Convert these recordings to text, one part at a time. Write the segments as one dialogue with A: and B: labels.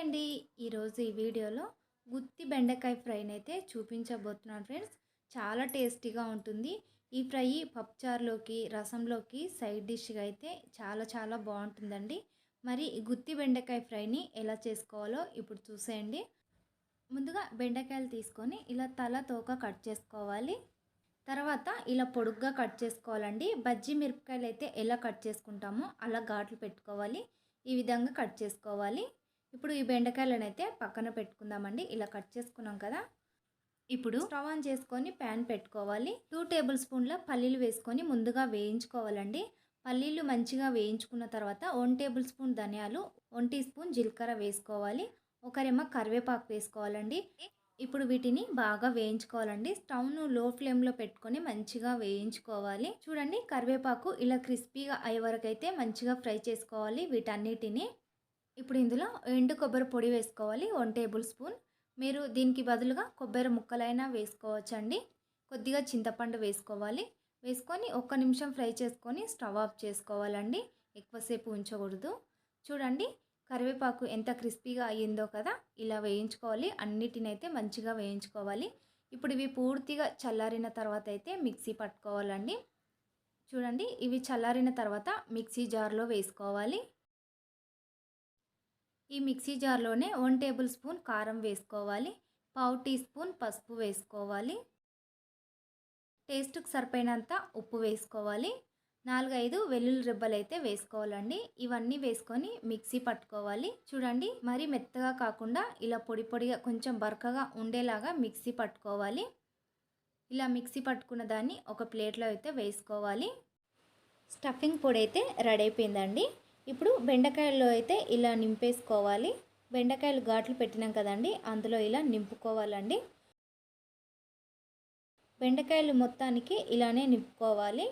A: అండి. ఈరోజు ఈ వీడియోలో గుత్తి బెండకాయ ఫ్రైని అయితే చూపించబోతున్నాను ఫ్రెండ్స్. చాలా టేస్టీగా ఉంటుంది. ఈ ఫ్రై పప్పుచారులోకి రసంలోకి సైడ్ డిష్గా అయితే చాలా చాలా బాగుంటుందండి. మరి ఈ గుత్తి బెండకాయ ఫ్రైని ఎలా చేసుకోవాలో ఇప్పుడు చూసేయండి. ముందుగా బెండకాయలు తీసుకొని ఇలా తల తోక కట్ చేసుకోవాలి. తర్వాత ఇలా పొడుగ్గా కట్ చేసుకోవాలండి. బజ్జీ మిరపకాయలు అయితే ఎలా కట్ చేసుకుంటామో అలా ఘాట్లు పెట్టుకోవాలి. ఈ విధంగా కట్ చేసుకోవాలి. ఇప్పుడు ఈ బెండకాయలను అయితే పక్కన పెట్టుకుందామండి. ఇలా కట్ చేసుకున్నాం కదా. ఇప్పుడు స్టవ్ ఆన్ చేసుకొని ప్యాన్ పెట్టుకోవాలి. టూ టేబుల్ స్పూన్ల పల్లీలు వేసుకొని ముందుగా వేయించుకోవాలండి. పల్లీలు మంచిగా వేయించుకున్న తర్వాత వన్ టేబుల్ స్పూన్ ధనియాలు వన్ టీ స్పూన్ జీలకర్ర వేసుకోవాలి. ఒకరేమో కరివేపాకు వేసుకోవాలండి. ఇప్పుడు వీటిని బాగా వేయించుకోవాలండి. స్టవ్ను లో ఫ్లేమ్లో పెట్టుకొని మంచిగా వేయించుకోవాలి. చూడండి కరివేపాకు ఇలా క్రిస్పీగా అయ్యే వరకు అయితే మంచిగా ఫ్రై చేసుకోవాలి వీటన్నిటిని. ఇప్పుడు ఇందులో ఎండు కొబ్బరి పొడి వేసుకోవాలి వన్ టేబుల్ స్పూన్. మీరు దీనికి బదులుగా కొబ్బరి ముక్కలైనా వేసుకోవచ్చండి. కొద్దిగా చింతపండు వేసుకోవాలి. వేసుకొని ఒక్క నిమిషం ఫ్రై చేసుకొని స్టవ్ ఆఫ్ చేసుకోవాలండి. ఎక్కువసేపు ఉంచకూడదు. చూడండి కరివేపాకు ఎంత క్రిస్పీగా అయ్యిందో కదా ఇలా వేయించుకోవాలి. అన్నిటినైతే మంచిగా వేయించుకోవాలి. ఇప్పుడు ఇవి పూర్తిగా చల్లారిన తర్వాత అయితే మిక్సీ పట్టుకోవాలండి. చూడండి ఇవి చల్లారిన తర్వాత మిక్సీ జార్లో వేసుకోవాలి. ఈ మిక్సీ జార్లోనే వన్ టేబుల్ స్పూన్ కారం వేసుకోవాలి పావు టీ స్పూన్ పసుపు వేసుకోవాలి టేస్ట్కి సరిపోయినంత ఉప్పు వేసుకోవాలి నాలుగైదు వెల్లుల్లి రెబ్బలు అయితే వేసుకోవాలండి. ఇవన్నీ వేసుకొని మిక్సీ పట్టుకోవాలి. చూడండి మరి మెత్తగా కాకుండా ఇలా పొడి పొడిగా కొంచెం బరకగా ఉండేలాగా మిక్సీ పట్టుకోవాలి. ఇలా మిక్సీ పట్టుకున్న దాన్ని ఒక ప్లేట్లో అయితే వేసుకోవాలి. స్టఫింగ్ పొడి అయితే రెడీ అయిపోయిందండి. ఇప్పుడు బెండకాయల్లో అయితే ఇలా నింపేసుకోవాలి. బెండకాయలు ఘాట్లు పెట్టినాం కదండి అందులో ఇలా నింపుకోవాలండి. బెండకాయలు మొత్తానికి ఇలానే నింపుకోవాలి.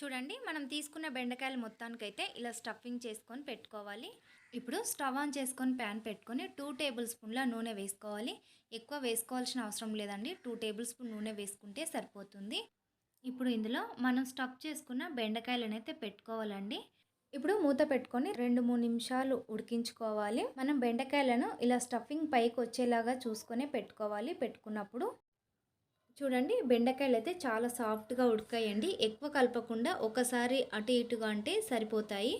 A: చూడండి మనం తీసుకున్న బెండకాయలు మొత్తానికైతే ఇలా స్టఫింగ్ చేసుకొని పెట్టుకోవాలి. ఇప్పుడు స్టవ్ ఆన్ చేసుకొని ప్యాన్ పెట్టుకొని టూ టేబుల్ స్పూన్ల నూనె వేసుకోవాలి. ఎక్కువ వేసుకోవాల్సిన అవసరం లేదండి. టూ టేబుల్ స్పూన్ నూనె వేసుకుంటే సరిపోతుంది. ఇప్పుడు ఇందులో మనం స్టఫ్ చేసుకున్న బెండకాయలను అయితే పెట్టుకోవాలండి. ఇప్పుడు మూత పెట్టుకొని రెండు మూడు నిమిషాలు ఉడికించుకోవాలి. మనం బెండకాయలను ఇలా స్టఫింగ్ పైకి వచ్చేలాగా చూసుకొని పెట్టుకోవాలి. పెట్టుకున్నప్పుడు చూడండి బెండకాయలు అయితే చాలా సాఫ్ట్గా ఉడకాయండి. ఎక్కువ కలపకుండా ఒకసారి అటు ఇటుగా అంటే సరిపోతాయి.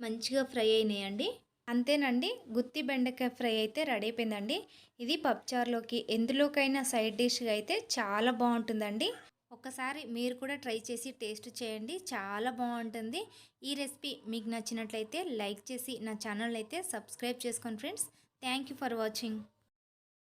A: మంచిగా ఫ్రై అయినాయండి. అంతేనండి గుత్తి బెండకాయ ఫ్రై అయితే రెడీ అయిపోయిందండి. ఇది పప్చార్లోకి ఎందులోకైనా సైడ్ డిష్గా అయితే చాలా బాగుంటుందండి. ఒకసారి మీరు కూడా ట్రై చేసి టేస్ట్ చేయండి చాలా బాగుంటుంది. ఈ రెసిపీ మీకు నచ్చినట్లయితే లైక్ చేసి నా ఛానల్ అయితే సబ్స్క్రైబ్ చేసుకోండి ఫ్రెండ్స్. Thank for watching.